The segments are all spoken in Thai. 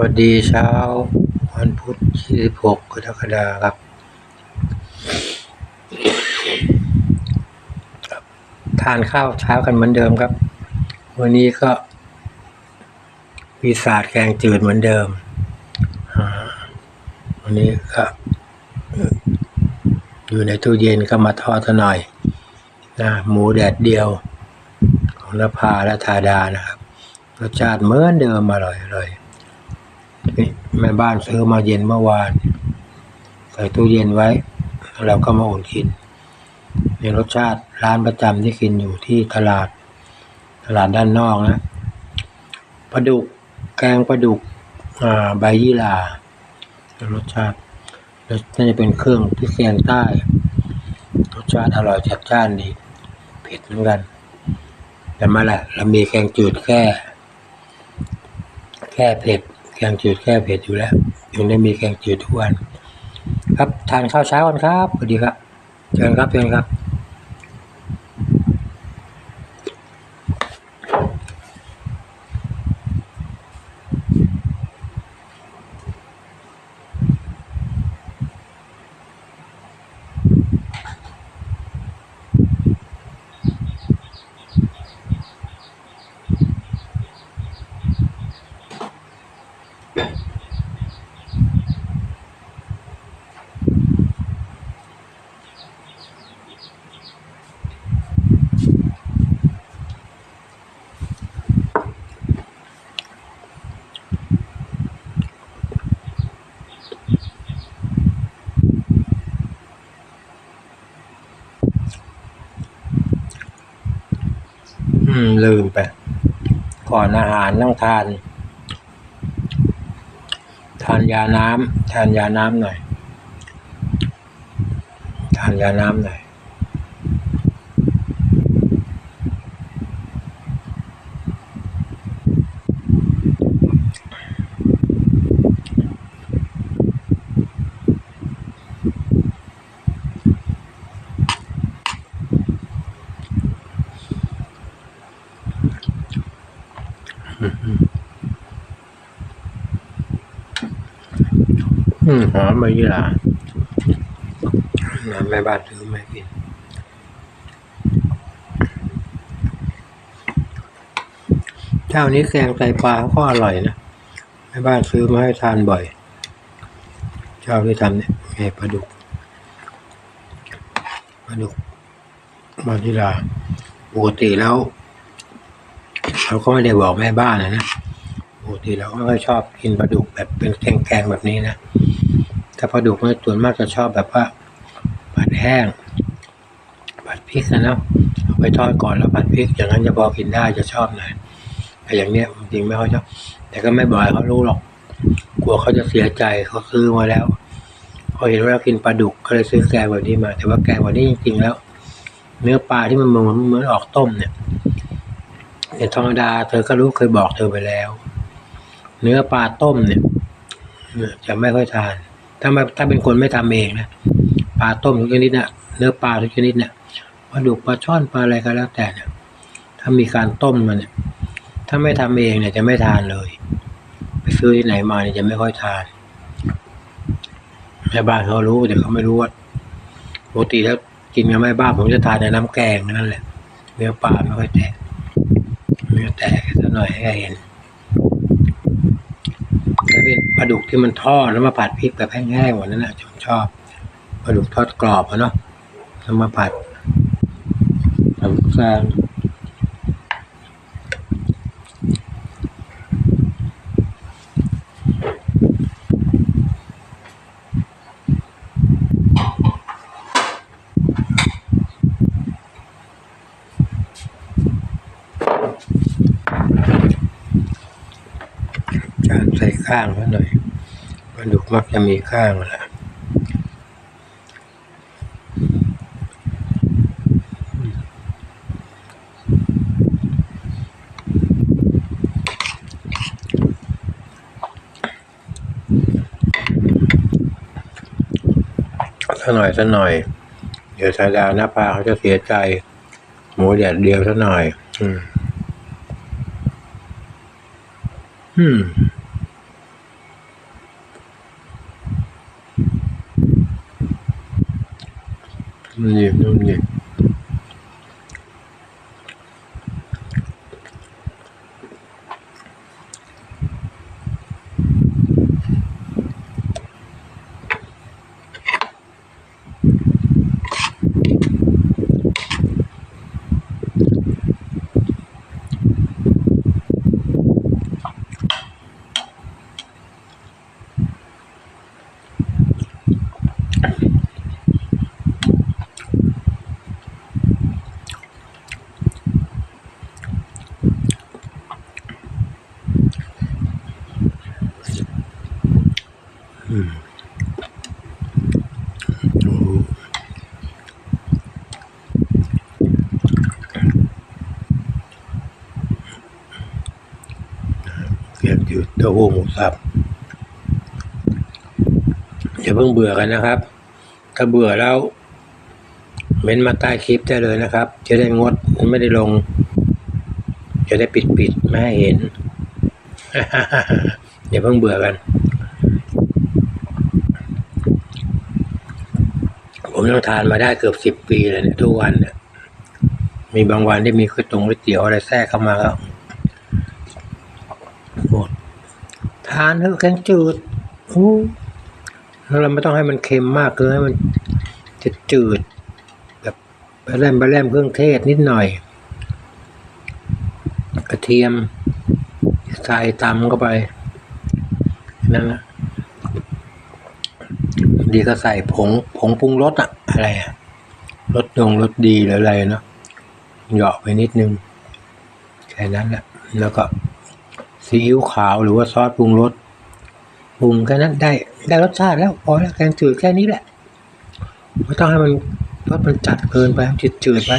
วัสดีเช้าวันพุธที่16กรกฎาคมครับ ทานข้าวเช้ากันเหมือนเดิมครับ วันนี้ก็ปีศาจแกงจืดเหมือนเดิมวันนี้ก็อยู่ในตู้เย็นก็มาทอดซะหน่อยนะหมูแดดเดียว ของนภาและธาดานะครับ รสชาติเหมือนเดิมอร่อยอร่อย แม่บ้านซื้อมาเย็นเมื่อวาน ใส่ตู้เย็นไว้ เราก็มาอุ่นกินในรสชาติร้านประจำที่กินอยู่ที่ตลาด ตลาดด้านนอกนะปลาดุกแกงปลาดุกใบยี่หร่ารสชาติน่าจะเป็นเครื่องพริกแกงใต้รสชาติอร่อยจัดจ้านดีเผ็ดเหมือนกัน แต่มาแหละเรามีแกงจืดแค่ แค่เผ็ด แกงจืดแค่เผ็ดอยู่แล้วยังได้มีแกงจืดทุกวัน ครับทานข้าวเช้ากันครับสวัสดีครับเชิญครับเชิญครับ มลืมไป ก่อนอาหารต้องทาน ทานยาน้ำทานยาน้ำหน่อย ทานยาน้ำหน่อย อืมหอมใบยี่หร่าน้ำแม่บ้านซื้อมากินเจ้านี้แกงไตปลาก็อร่อยนะแม่บ้านซื้อมาให้ทานบ่อย เจ้าที่ทำเนี่ยไงปลาดุกปลาดุกบาทีลาปกติแล้ว เราก็ไม่ได้บอกแม่บ้านนะนะปกติเราก็ไม่ค่อยชอบกินปลาดุกแบบเป็นแกงๆแบบนี้นะถ้าปลาดุกเนี่ยส่วนมากจะชอบแบบว่าผัดแห้งผัดพริกนะเนาะเอาไปทอดก่อนแล้วผัดพริก อย่างนั้นจะพอกินได้จะชอบหน่อยแต่อย่างเนี้ยจริงๆไม่ค่อยชอบแต่ก็ไม่บ่อยเขารู้หรอก กลัวเขาจะเสียใจเขาซื้อมาแล้วเขาเห็นว่าเรากินปลาดุกก็เลยซื้อแกงแบบนี้มา แต่ว่าแกงแบบนี้จริงๆแล้ว เนื้อปลาที่มันเหมือนเหมือนออกต้มเนี่ย เนี่ธรรมดาเธอก็รู้เคยบอกเธอไปแล้ว เนื้อปลาต้มเนี่ยจะไม่ค่อยทาน ถ้าไม่ถ้าเป็นคนไม่ทำเองนะปลาต้มทุกชนิดเนี่ยเนื้อปลาทุกชนิดเนี่ยปลาดุกปลาช่อนปลาอะไรก็แล้วแต่เนี่ยถ้ามีการต้มมันเนี่ย ถ้าไม่ทำเองเนี่ยจะไม่ทานเลย ไปซื้อที่ไหนมาเนี่ยจะไม่ค่อยทานแม่บ้านเขารู้แต่เขาไม่รู้ว่าปกติแล้วกินกับแม่บ้านผมจะทานในน้ำแกงนั่นแหละเนื้อปลาไม่ค่อยแตะ แตะสักหน่อยให้เห็นถ้าเป็นปลาดุกที่มันทอดแล้วมาผัดพริกแบบแห้งๆวันนั้นนะผมชอบปลาดุกทอดกรอบอะเนาะแล้วมาผัดผัดแซงจา นใส่ข้างเขาหน่อยปลาดุกมักจะมีข้างแหละสักหน่อยสักหน่อย เดี๋ยวชาดาหน้าปลาเขาจะเสียใจ หมูแดดเดียวสักหน่อย อืม อืม นี่นู่นนี่ โอ้โหเกี๊ยวจืดเต้าหู้หมูสับอย่าเพิ่งเบื่อกันนะครับ ถ้าเบื่อแล้วเม้นมาใต้คลิปได้เลยนะครับ จะได้งดไม่ได้ลง จะได้ปิดปิดไม่ให้เห็นอย่าเพิ่งเบื่อกัน ผมต้องทานมาได้เกือบสิบปีเลยเนี่ยทุกวันเนี่ยมีบางวันที่มีก๋วยตงก๋วยเตี๋ยวอะไรแทรกเข้ามาก็หมดทานเถอะแกงจืดอู้แล้วเราไม่ต้องให้มันเค็มมากเกินให้มันจะจืดแบบไปแรมไปแรมเครื่องเทศนิดหน่อย กระเทียมใส่ตำเข้าไปนั่นแหละ ดีก็ใส่ผงผงปรุงรสอะอะไรอะรสดงรสดีหรืออะไรเนาะเหยาะไปนิดนึงแค่นั้นแหละแล้วก็ซีอิ๊วขาวหรือว่าซอสปรุงรสปรุงแค่นั้นได้ได้รสชาติแล้วพอแล้วแกงจืดแค่นี้แหละไม่ต้องให้มันรสมันจัดเกินไปจืดจืดไป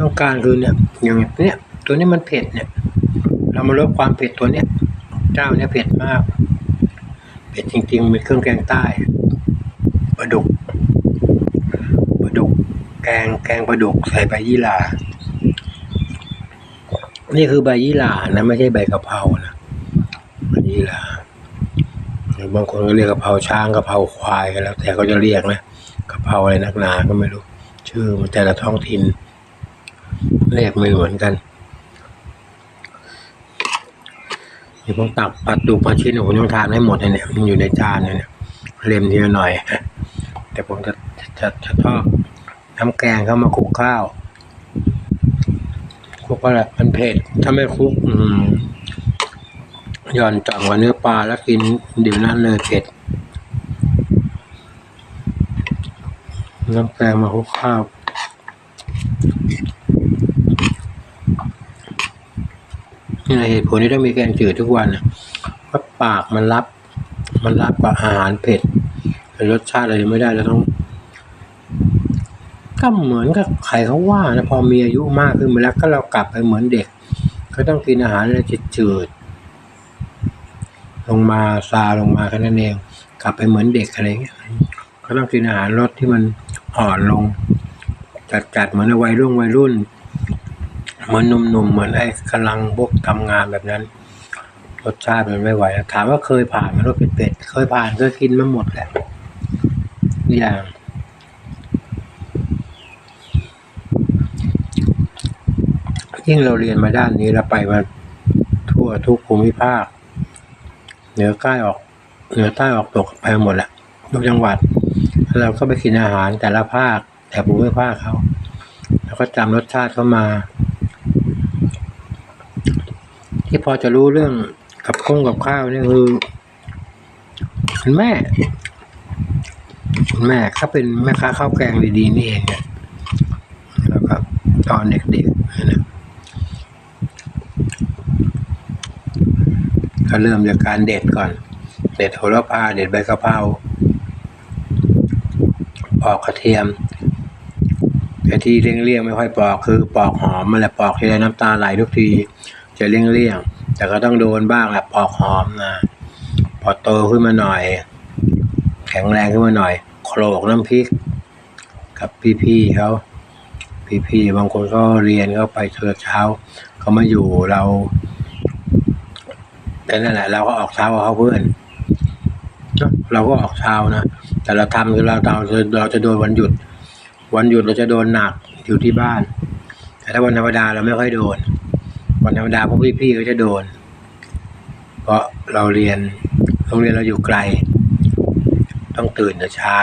ต้องการคือเนี่ยอย่างเนี้ยตัวนี้มันเผ็ดเนี่ย เรามาลดความเผ็ดตัวเนี้ยเจ้าเนี้ยเผ็ดมากเผ็ดจริงๆเป็นเครื่องแกงใต้ ลาดุกปลาดุก แกงแกงปลาดุกใส่ใบยี่หร่านี่คือใบยี่หร่านะไม่ใช่ใบกะเพรานะใบยี่หร่าบางคนก็เรียกกะเพราช้างกะเพราควายกันแล้ว แต่เขาจะเรียกนะกะเพราอะไรนักหนาก็ไม่รู้ ชื่อมันแต่ละท้องถิ่นเรียกไม่เหมือนกันเดี๋ยวผมตักปลาดุกปลาชิ้นผมต้องทานให้หมดเลยเนี่ยมันอยู่ในจานเนี่ยเล็มทีละหน่อย แต่ผมจะจะจะทอดน้ำแกงเข้ามาคลุกข้าวคลุกอะไรมันเผ็ดถ้าไม่คลุกย่อนจ่องกับเนื้อปลาแล้วกินเดี๋ยวนั้นเลยเผ็ดน้ำแกงมาคลุกข้าวนี่แหละเหตุผลที่ต้องมีแกงจืดทุกวันนะเพราะปากมันรับ มันรับกับอาหารเผ็ด เป็นรสชาติอะไรไม่ได้เราต้องก็เหมือนกับใครเขาว่านะพอมีอายุมากขึ้นมาแล้วก็เรากลับไปเหมือนเด็ก ก็ต้องกินอาหารอะไรจืดๆลงมาซาลงมาแค่นั้นเองกลับไปเหมือนเด็กอะไรเงี้ยก็ต้องกินอาหารรสที่มันอ่อนลง จัดๆเหมือนวัยรุ่นวัยรุ่นเหมือนหนุ่มๆเหมือนไอ้กำลังพวกทำงานแบบนั้นรสชาติมันไม่ไหวนะถามว่าเคยผ่านไหมรสเป็ดๆเคยผ่านเคยกินมาหมดแหละ อย่างยิ่งเราเรียนมาด้านนี้เราไปมาทั่วทุกภูมิภาค เหนือใต้ออกเหนือใต้ออกตกไปหมดแหละทุกจังหวัดแล้วเราก็ไปกินอาหารแต่ละภาคแต่ภูมิภาคเขาแล้วก็จำรสชาติเขามา ที่พอจะรู้เรื่องกับข้งกับข้าวนี่คือคุณแม่ แม่เขาเป็นแม่ค้าข้าวแกงดีๆนี่เองเนี่ยแล้วก็ตอนเด็กๆนะก็เริ่มจากการเด็ดก่อน เด็ดโหระพาเด็ดใบกะเพราปอกกระเทียมแต่ที่เลี่ยงๆไม่ค่อยปอกคือปอกหอมมันแหละปอกทีไรน้ำตาไหลทุกที จะเลี่ยงๆแต่ก็ต้องโดนบ้างแหละปอกหอมนะพอโตขึ้นมาหน่อย แข็งแรงขึ้นมาหน่อย โขลกน้ำพริก กับพี่ๆเขาพี่ๆบางคนก็เรียนก็ไปเช้าเช้าเขามาอยู่เราแต่นั่นแหละเราก็ออกเช้ากับเขาเพื่อนเราก็ออกเช้านะแต่เราทำคือเราเราเราจะโดนวันหยุด วันหยุดเราจะโดนหนักอยู่ที่บ้าน แต่ถ้าวันธรรมดาเราไม่ค่อยโดน วันธรรมดาพวกพี่ๆก็จะโดน เพราะเราเรียนโรงเรียนเราอยู่ไกล ต้องตื่นแต่เช้า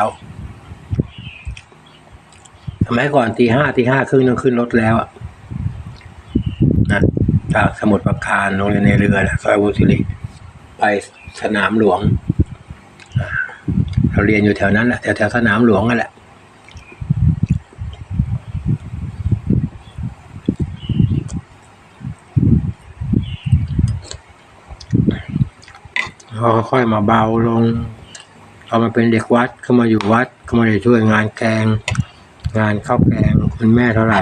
สมัยก่อนตีห้าตีห้าครึ่งต้องขึ้นรถแล้วอะนะจากสมุทรปราการโรงเรียนในเรือนะซอยวุฒิริไปสนามหลวง เราเรียนอยู่แถวนั้นแหละแถวแถวสนามหลวงนั่นแหละค่อยๆมาเบาลง พอมาเป็นเด็กวัดก็มาอยู่วัดก็มาได้ช่วยงานแกง งานข้าวแกงคุณแม่เท่าไหร่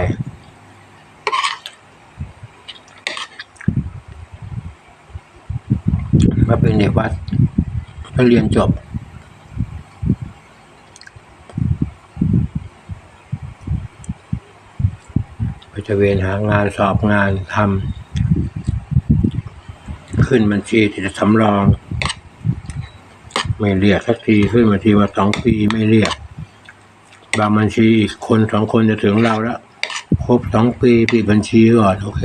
มาเป็นเด็กวัดก็เรียนจบ ไปจะเวนหางานสอบงานทำขึ้นบัญชีที่จะสำรอง ไม่เรียกสักทีขึ้นบัญชีมาสองปีไม่เรียก บางบัญชีอีกคนสองคนจะถึงเราแล้วครบสองปีปิดบัญชีก่อนโอเค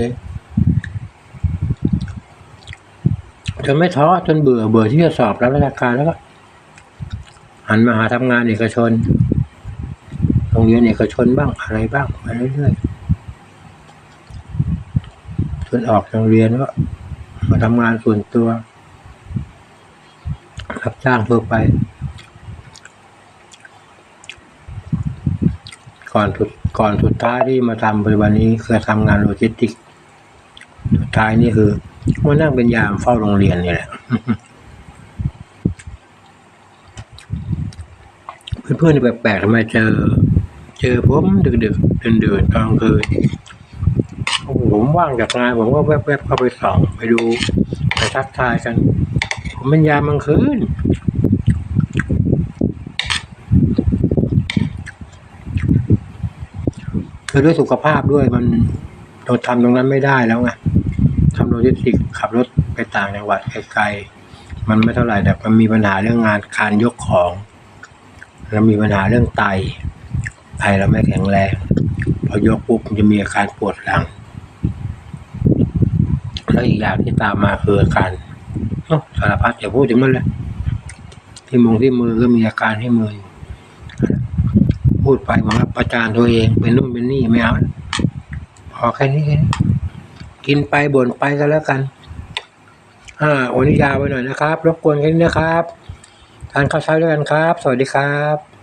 จนไม่ท้อจนเบื่อเบื่อที่จะสอบรับราชการแล้วก็หันมาหาทำงานเอกชนโรงเรียนเอกชนบ้างอะไรบ้างไปเรื่อยๆจนออกจากโรงเรียนก็มาทำงานส่วนตัว รับจ้างทั่วไปก่อนสุดก่อนสุดท้ายที่มาทำปัจจุบันนี้คือทำงานโลจิสติก สุดท้ายนี่คือมานั่งเป็นยามเฝ้าโรงเรียนนี่แหละเพื่อนๆแปลกๆทำไมเจอ เจอผมดึกๆเดินๆกลางคืนโอ้โหผมว่างจากงานผมก็แวบๆเข้าไปส่องไปดูไปทักทายกัน มเป็นยามกลางคืนคือด้วยสุขภาพด้วยมันเราทำตรงนั้นไม่ได้แล้วไงทำโลจิสติกขับรถไปต่างจังหวัดไกลๆมันไม่เท่าไหร่แต่มันมีปัญหาเรื่องงานการยกของแล้วมีปัญหาเรื่องไตไตเราไม่แข็งแรงพอยกปุ๊บมันจะมีอาการปวดหลังแล้วอีกอย่างที่ตามมาคืออาการ สารพัดอย่าพูดถึงมันเลยที่มงที่มือก็มีอาการที่มืออยู่พูดไปเหมือนประจานตัวเอง เป็นนู่นเป็นนี่ไม่เอาพอแค่นี้แค่นี้กินไปบ่นไปก็แล้วกันอ่าวันนี้ยาวไปหน่อยนะครับ รบกวนแค่นี้นะครับทานข้าวเช้าด้วยกันครับ สวัสดีครับ